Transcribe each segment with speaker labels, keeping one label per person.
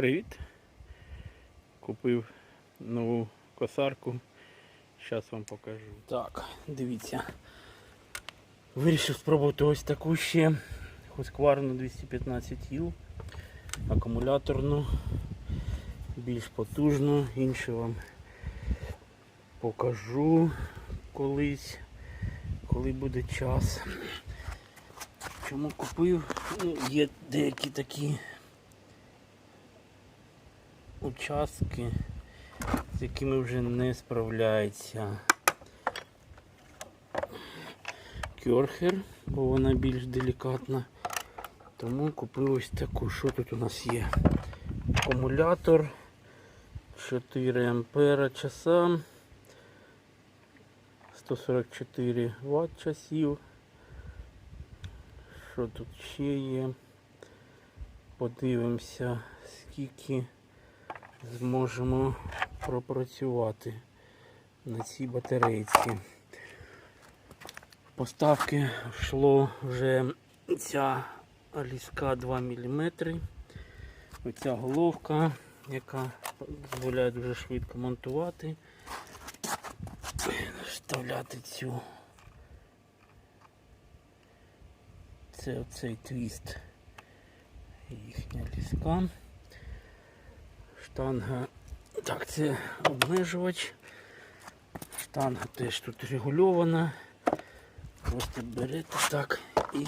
Speaker 1: Привіт. Купив нову косарку. Зараз вам покажу. Так, дивіться. Вирішив спробувати ось таку ще Husqvarna 215 іл. Акумуляторну, більш потужну, інше вам покажу колись, коли буде час. Чому купив? Ну, є деякі такі участки, з якими вже не справляється кьорхер, бо вона більш делікатна. Тому купив ось таку. Що тут у нас є? Акумулятор 4 ампера часа, 144 Вт часів. Що тут ще є? Подивимося, скільки зможемо пропрацювати на цій батарейці. Поставки йшло вже ця ліска 2 мм. Оця головка, яка дозволяє дуже швидко монтувати, вставляти цю. Це оцей твіст їхня ліска. Штанга. Так, це обмежувач. Штанга теж тут регульована. Просто берете так і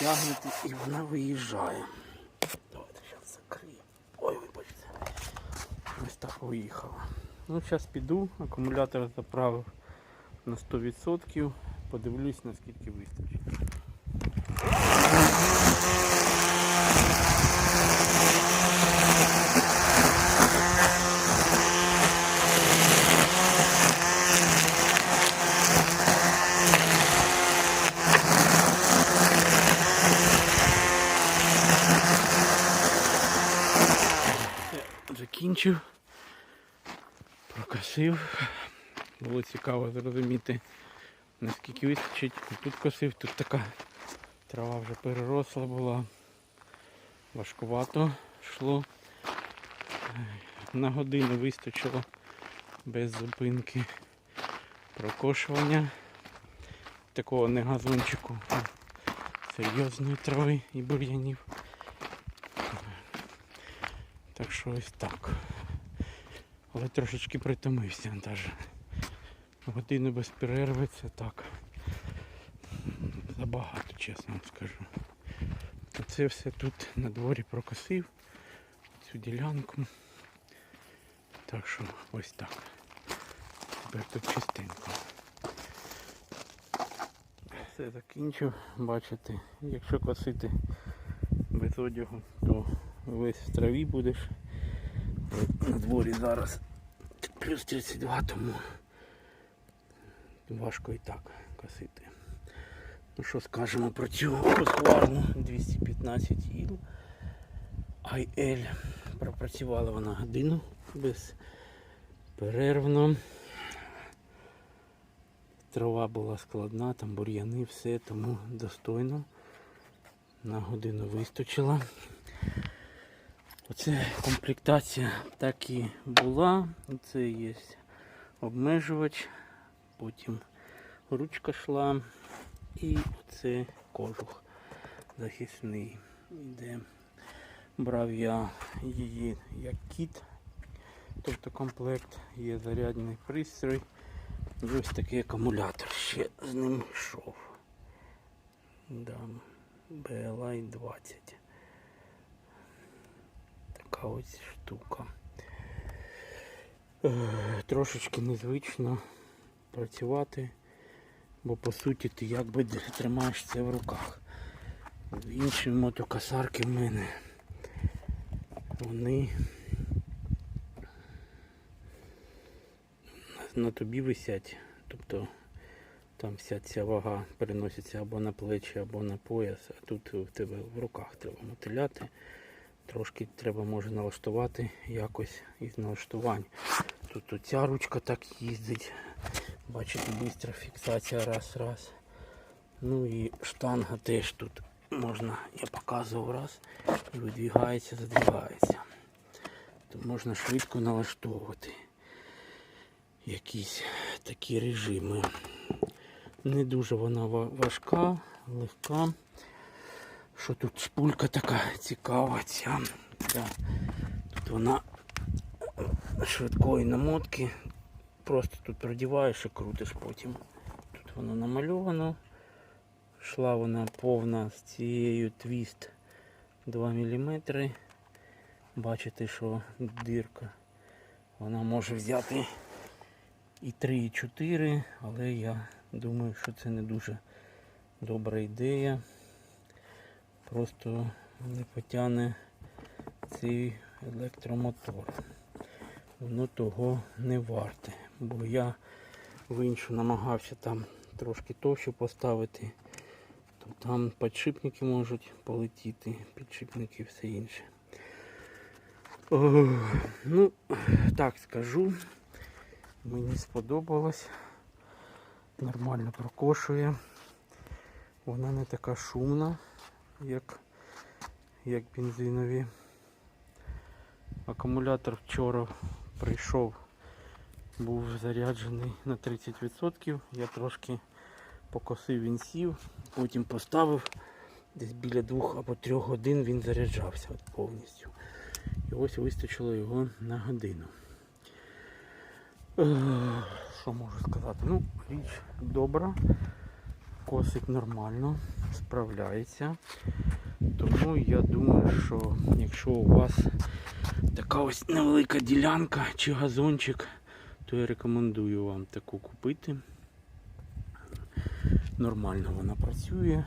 Speaker 1: тягнете і вона виїжджає. Давайте зараз закриємо. Ой, вибачте. Ось так виїхала. Ну, зараз піду, акумулятор заправив на 100%. Подивлюсь, наскільки вистачить. Закінчив, прокосив. Було цікаво зрозуміти, наскільки вистачить. Тут косив, тут така трава вже переросла була. Важкувато йшло. На годину вистачило без зупинки прокошування. Такого не газончику, а серйозної трави і бур'янів. Так що ось так. Але трошечки притомився навіть. Годину без перерви це так. Забагато, чесно вам скажу. Оце все тут на дворі прокосив. Цю ділянку. Так що ось так. Тепер тут чистенько. Все закінчив. Бачите, якщо косити без одягу, то весь в траві будеш. На дворі зараз плюс 32, тому важко і так косити. Ну що скажемо про цю Husqvarna 215 іл IL. Пропрацювала вона годину безперервно. Трава була складна, там бур'яни, все, тому достойно. На годину вистачила. Оце комплектація так і була. Це є обмежувач, потім ручка йшла і це кожух захисний. Де брав я її як кіт, тобто комплект, є зарядний пристрій. І ось такий акумулятор ще з ним йшов. Да, BLI 20 така ось штука. Е, Трошечки незвично працювати, бо по суті ти якби тримаєш це в руках. Інші мотокосарки в мене вони на тобі висять. Тобто там вся ця вага переноситься або на плечі, або на пояс, а тут в тебе в руках треба мотиляти. Трошки треба може налаштувати якось із налаштувань. Тут оця ручка так їздить. Бачите, швидка фіксація раз-раз. Ну і штанга теж тут можна, я показував раз, і видвігається, задвігається. Тут можна швидко налаштовувати якісь такі режими. Не дуже вона важка, легка. Що тут шпулька така цікава ця. Да. Тут вона швидкої намотки. Просто тут продіваєш і крутиш потім. Тут воно намальовано. Йшла вона повна з цією твіст 2 мм. Бачите, що дирка. Вона може взяти і 3, і 4, але я думаю, що це не дуже добра ідея. Просто не потягне цей електромотор. Воно того не варте. Бо я в іншу намагався там трошки товщу поставити. То там підшипники можуть полетіти, підшипники і все інше. О, ну, так скажу. Мені сподобалось. Нормально прокошує. Вона не така шумна, як, як бензинові. Акумулятор вчора прийшов, був заряджений на 30%. Я трошки покосив, він сів, потім поставив. Десь біля двох або трьох годин він заряджався от повністю. І ось вистачило його на годину. Що можу сказати? Ну, річ добра, косить нормально, справляється. Тому я думаю, що якщо у вас така ось невелика ділянка чи газончик, то я рекомендую вам таку купити. Нормально вона працює.